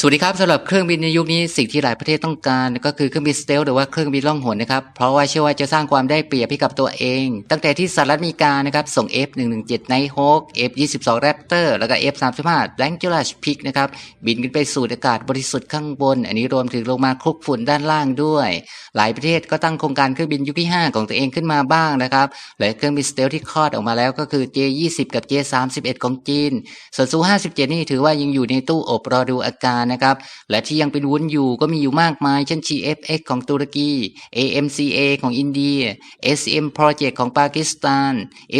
สวัสดีครับสำหรับเครื่องบินในยุคนี้สิ่งที่หลายประเทศต้องการก็คือเครื่องบินสเตลหรือว่าเครื่องบินล่องหนนะครับเพราะว่าเชื่อว่าจะสร้างความได้เปรียบให้กับตัวเอง ตั้งแต่ที่สหรัฐอเมริกานะครับส่ง F117 Nighthawk F22 Raptor แล้วก็ F35 Langurus Pig นะครับบินขึ้นไปสู่อากาศบริสุทธิ์ข้างบน อันนี้รวมถึงลงมาคลุกฝุ่นด้านล่างด้วย หลายประเทศก็ตั้งโครงการเครื่องบินยุคที่ 5 ของตัวเองขึ้นมาบ้างนะครับและเครื่องบินสเตลที่คลอดออกมาแล้วก็คือ J20 กับ J31 ของจีนส่วนซู57 นี่ถือว่ายังอยู่ในตู้อบรอดูอาการนะครับ และที่ยังเป็นวุ้นอยู่ก็มีอยู่มากมาย เช่น GFX ของตุรกี AMCA ของอินเดีย SM Project ของปากีสถาน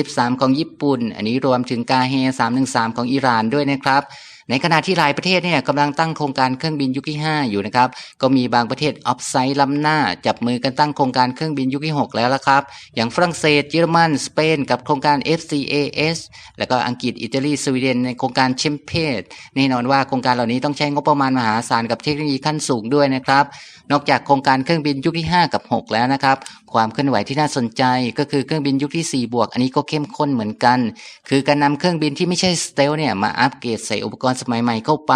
F3 ของญี่ปุ่น อันนี้รวมถึงกาเฮ313 ของอิหร่านด้วยนะครับ ในขณะที่หลายประเทศเนี่ยกำลังตั้งโครงการเครื่องบินยุคที่ 5 อยู่นะครับ ก็มีบางประเทศออฟไซด์ล้ำหน้า จับมือกันตั้งโครงการเครื่องบินยุคที่ 6 แล้วละครับ อย่างฝรั่งเศสเยอรมัน สเปน กับโครงการ FCAS แล้วก็อังกฤษอิตาลีสวีเดนในโครงการเชมเพดแน่นอนว่าโครงการเหล่านี้ต้องใช้งบประมาณมหาศาลกับเทคโนโลยีขั้นสูงด้วยนะครับ นอกจากโครงการเครื่องบินยุคที่ 5 กับ 6 แล้วนะครับความเคลื่อนไหวที่น่าสนใจก็คือเครื่องบินยุคที่ 4 บวก อันนี้ก็เข้มข้นเหมือนกัน คือการนำเครื่องบินที่ไม่ใช่สเตลเนี่ยมาอัปเกรดใส่อุปกรณ์สมัยใหม่เข้าไป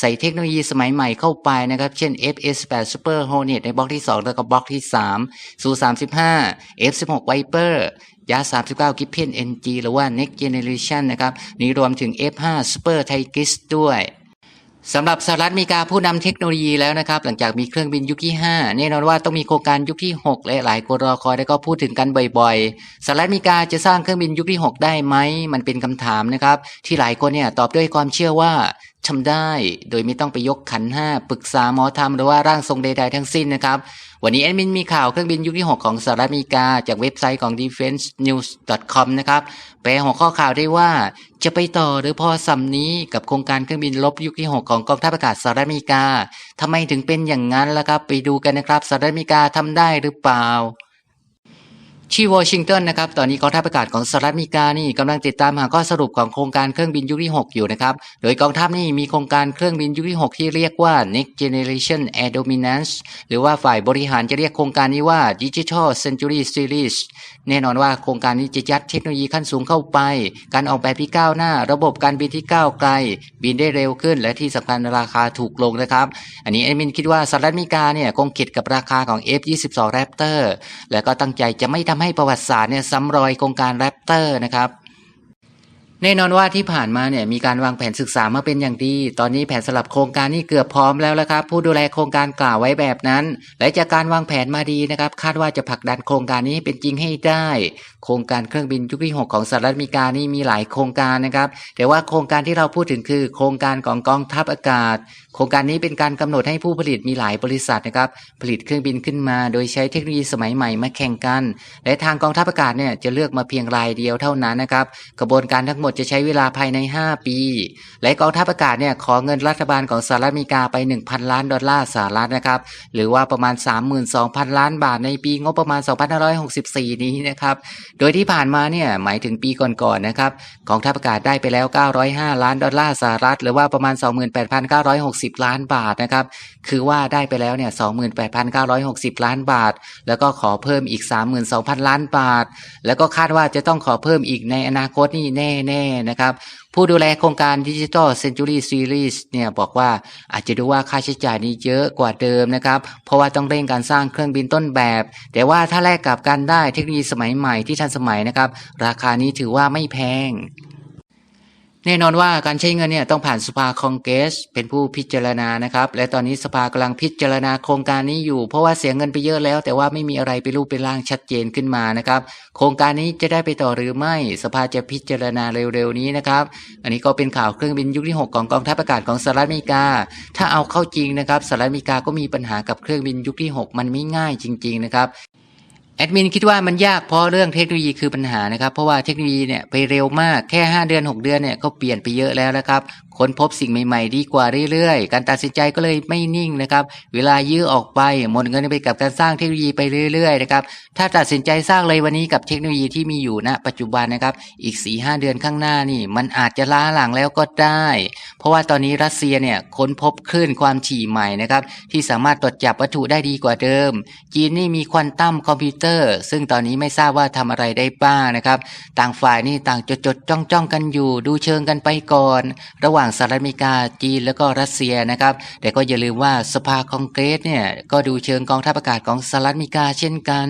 ใส่เทคโนโลยีสมัยใหม่เข้าไปนะครับ เช่น FS8 Super Hornet ในบล็อกที่ 2 แล้วก็บล็อกที่3 Su 35 F16 Viper ยา 39 Gripen NG หรือว่า Next Generation นะครับ นี่รวมถึง F5 Super Tigris ด้วย สำหรับสหรัฐอเมริกาผู้นำเทคโนโลยีแล้วนะครับ หลังจากมีเครื่องบินยุคที่ 5 แน่นอนว่าต้องมีโครงการยุคที่ 6 และหลายคนรอคอยและก็พูดถึงกันบ่อยๆสหรัฐอเมริกาจะสร้างเครื่องบินยุคที่ 6 ได้ไหมมันเป็นคำถามนะครับ ที่หลายคนเนี่ยตอบด้วยความเชื่อว่า ทำได้ โดยไม่ต้องไปยกขันห้าปรึกษาหมอธรรมหรือว่าร่างทรงใดๆทั้งสิ้นนะครับ วันนี้แอดมินมีข่าวเครื่องบินยุคที่ 6 ของสหรัฐอเมริกา จากเว็บไซต์ของ defensenews.com นะครับแปลหัวข้อข่าวได้ว่าจะไปต่อหรือพอสำนี้กับโครงการเครื่องบินลบยุคที่ 6 ของกองทัพอากาศสหรัฐอเมริกาทำไมถึงเป็นอย่างนั้นล่ะครับ ไปดูกันนะครับสหรัฐอเมริกาทำได้หรือเปล่า ที่วอชิงตันนะครับ ตอนนี้กองทัพอากาศของสหรัฐอเมริกานี่กำลังติดตามหาข้อสรุปของโครงการเครื่องบินยุคที่6อยู่นะครับ โดยกองทัพนี่มีโครงการเครื่องบินยุคที่ 6 ที่เรียกว่า Next Generation Air Dominance หรือว่าฝ่ายบริหารจะเรียกโครงการนี้ว่า Digital Century Series แน่นอนว่าโครงการนี้จะยัดเทคโนโลยีขั้นสูงเข้าไป การออกแบบที่ก้าวหน้า ระบบการบินที่ก้าวไกล บินได้เร็วขึ้น และที่สำคัญราคาถูกลงนะครับ อันนี้แอดมินคิดว่าสหรัฐอเมริกาเนี่ยคงเข็ดกับราคาของ F22 Raptor และก็ตั้งใจจะไม่ทำให้ประวัติศาสตร์เนี่ยซ้ำรอยโครงการแรปเตอร์นะครับ แน่นอนว่าที่ผ่านมาเนี่ยมีการวางแผนศึกษามาเป็นอย่างดี ตอนนี้แผนสำหรับโครงการนี้เกือบพร้อมแล้วละครับ ผู้ดูแลโครงการกล่าวไว้แบบนั้น และจากการวางแผนมาดีนะครับ คาดว่าจะผลักดันโครงการนี้ให้เป็นจริงให้ได้ โครงการเครื่องบินยุคที่ 6 ของสหรัฐอเมริกานี่มีหลายโครงการนะครับ แต่ว่าโครงการที่เราพูดถึงคือ โครงการของกองทัพอากาศ โครงการนี้เป็นการกำหนดให้ผู้ผลิตมีหลายบริษัทนะครับผลิตเครื่องบินขึ้นมา โดยใช้เทคโนโลยีสมัยใหม่มาแข่งกัน และทางกองทัพอากาศเนี่ยจะเลือกมาเพียงรายเดียวเท่านั้นนะครับกระบวนการทั้งหมดจะใช้เวลาภายใน 5 ปี และกองทัพอากาศเนี่ยขอเงินรัฐบาลของสหรัฐอเมริกาไป 1,000 ล้านดอลลาร์สหรัฐนะครับหรือว่าประมาณ 32,000 ล้านบาทในปีงบประมาณ 2564 นี้นะครับโดยที่ผ่านมาเนี่ยหมายถึงปีก่อนๆนะครับกองทัพอากาศได้ไปแล้ว 905 ล้านดอลลาร์สหรัฐหรือว่าประมาณ 28,960 ล้านบาทนะครับคือว่าได้ไปแล้วเนี่ย28,960 ล้านบาท แล้วก็ขอเพิ่มอีก 32,000 ล้านบาท แล้วก็คาดว่าจะต้องขอเพิ่มอีกในอนาคตนี่แน่นะครับ ผู้ดูแลโครงการดิจิทัลเซนจูรี่ซีรีส์เนี่ยบอกว่าอาจจะดูว่าค่าใช้จ่ายนี้เยอะกว่าเดิมนะครับ เพราะว่าต้องเร่งการสร้างเครื่องบินต้นแบบ แต่ว่าถ้าแลกกับการได้เทคโนโลยีสมัยใหม่ที่ทันสมัยนะครับ ราคานี้ถือว่าไม่แพง แน่นอนว่าการใช้เงินเนี่ยต้องผ่านสภาคองเกรสเป็นผู้พิจารณานะครับ และตอนนี้สภากำลังพิจารณาโครงการนี้อยู่ เพราะว่าเสียเงินไปเยอะแล้ว แต่ว่าไม่มีอะไรเป็นรูปเป็นร่างชัดเจนขึ้นมานะครับ โครงการนี้จะได้ไปต่อหรือไม่ สภาจะพิจารณาเร็วๆนี้นะครับ อันนี้ก็เป็นข่าวเครื่องบินยุคที่ 6 ของกองทัพอากาศของสหรัฐอเมริกา ถ้าเอาเข้าจริงนะครับสหรัฐอเมริกาก็มีปัญหากับเครื่องบินยุคที่ 6 มันไม่ง่ายจริง ๆ นะครับ แอดมินคิดว่ามันยากเพราะเรื่องเทคโนโลยีคือปัญหานะครับ เพราะว่าเทคโนโลยีเนี่ยไปเร็วมากแค่ 5 เดือน 6 เดือนเนี่ยก็เปลี่ยนไปเยอะแล้วนะครับค้นพบสิ่งใหม่ๆ ดีกว่าเรื่อยๆ การตัดสินใจก็เลยไม่นิ่งนะครับ เวลายื้อออกไปหมดเงินไปกับการสร้างเทคโนโลยีไปเรื่อยๆนะครับ ถ้าตัดสินใจสร้างเลยวันนี้กับเทคโนโลยีที่มีอยู่ณปัจจุบันนะครับ อีก4-5เดือนข้างหน้านี่มันอาจจะล้าหลังแล้วก็ได้ เพราะว่าตอนนี้รัสเซียเนี่ยค้นพบคลื่นความถี่ใหม่นะครับที่สามารถตรวจจับวัตถุได้ดีกว่าเดิม จีนนี่มีควอนตัมคอมพิวเตอร์ ซึ่งตอนนี้ไม่ทราบว่าทำอะไรได้บ้างนะครับ ต่างฝ่ายนี่ต่างจดจดจ้องจ้องๆกันอยู่ ดูเชิงกันไปก่อน ระหว่างสหรัฐอเมริกาจีนแล้วก็รัสเซียนะครับ แต่ก็อย่าลืมว่าสภาคองเกรสเนี่ยก็ดูเชิงกองทัพอากาศของสหรัฐอเมริกาเช่นกัน